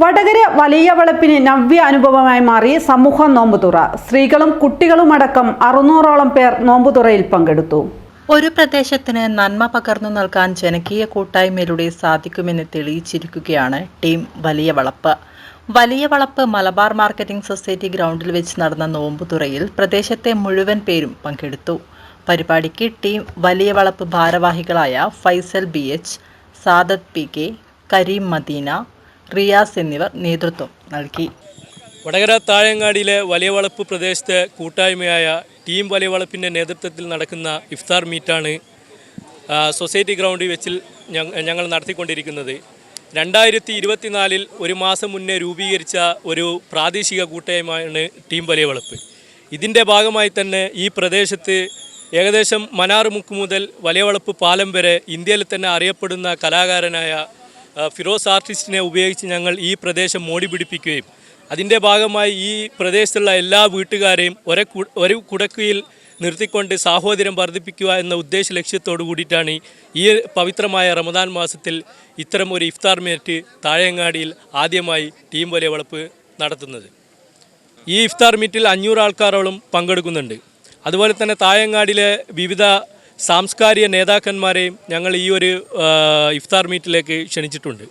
വടകര വലിയ വളപ്പിന് നവ്യ അനുഭവമായി മാറി സമൂഹ നോമ്പുതുറ. സ്ത്രീകളും കുട്ടികളുമടക്കം അറുന്നൂറോളം പേർ നോമ്പുതുറയിൽ പങ്കെടുത്തു. ഒരു പ്രദേശത്തിന് നന്മ പകർന്നു നൽകാൻ ജനകീയ കൂട്ടായ്മയിലൂടെ സാധിക്കുമെന്ന് തെളിയിച്ചിരിക്കുകയാണ് ടീം വലിയ വളപ്പ് വലിയ വളപ്പ് മലബാർ മാർക്കറ്റിംഗ് സൊസൈറ്റി ഗ്രൗണ്ടിൽ വെച്ച് നടന്ന നോമ്പുതുറയിൽ പ്രദേശത്തെ മുഴുവൻ പേരും പങ്കെടുത്തു. പരിപാടിക്ക് ടീം വലിയ വളപ്പ് ഭാരവാഹികളായ Faisal B H Sadath P K Karim Madina Riyas എന്നിവർ നേതൃത്വം നൽകി. വടകര താഴങ്ങാടിയിലെ വലിയ വളപ്പ് പ്രദേശത്തെ കൂട്ടായ്മയായ ടീം വലിയ വളപ്പിന്റെ നേതൃത്വത്തിൽ നടക്കുന്ന ഇഫ്താർ മീറ്റാണ് സൊസൈറ്റി ഗ്രൗണ്ടിൽ വെച്ചിൽ ഞങ്ങൾ നടത്തിക്കൊണ്ടിരിക്കുന്നത്. രണ്ടായിരത്തി ഇരുപത്തിനാലിൽ ഒരു മാസം മുന്നേ രൂപീകരിച്ച ഒരു പ്രാദേശിക കൂട്ടായ്മയാണ് ടീം വലിയ വളപ്പ് ഇതിന്റെ ഭാഗമായി തന്നെ ഈ പ്രദേശത്ത് ഏകദേശം മനാറുമുക്ക് മുതൽ വലിയ വളപ്പ് പാലം വരെ ഇന്ത്യയിൽ തന്നെ അറിയപ്പെടുന്ന കലാകാരനായ ഫിറോസ് ആർട്ടിസ്റ്റിനെ ഉപയോഗിച്ച് ഞങ്ങൾ ഈ പ്രദേശം മോടി പിടിപ്പിക്കുകയും അതിന്റെ ഭാഗമായി ഈ പ്രദേശത്തുള്ള എല്ലാ വീട്ടുകാരെയും ഒരേ ഒരു കുടക്കയിൽ നിർത്തിക്കൊണ്ട് സാഹോദര്യം വർദ്ധിപ്പിക്കുക എന്ന ഉദ്ദേശ ലക്ഷ്യത്തോടു കൂടിയിട്ടാണ് ഈ പവിത്രമായ റമദാൻ മാസത്തിൽ ഇത്തരം ഒരു ഇഫ്താർ മേറ്റ് താഴെങ്ങാടിയിൽ ആദ്യമായി ടീം വലിയ വളപ്പ് നടത്തുന്നത്. ഈ ഇഫ്താർ മീറ്റിൽ അഞ്ഞൂറ് ആൾക്കാരോളം പങ്കെടുക്കുന്നുണ്ട്. അതുപോലെ തന്നെ തായങ്ങാടിലെ വിവിധ സാംസ്കാരിക നേതാക്കന്മാരെയും ഞങ്ങൾ ഈ ഒരു ഇഫ്താർ മീറ്റിലേക്ക് ക്ഷണിച്ചിട്ടുണ്ട്.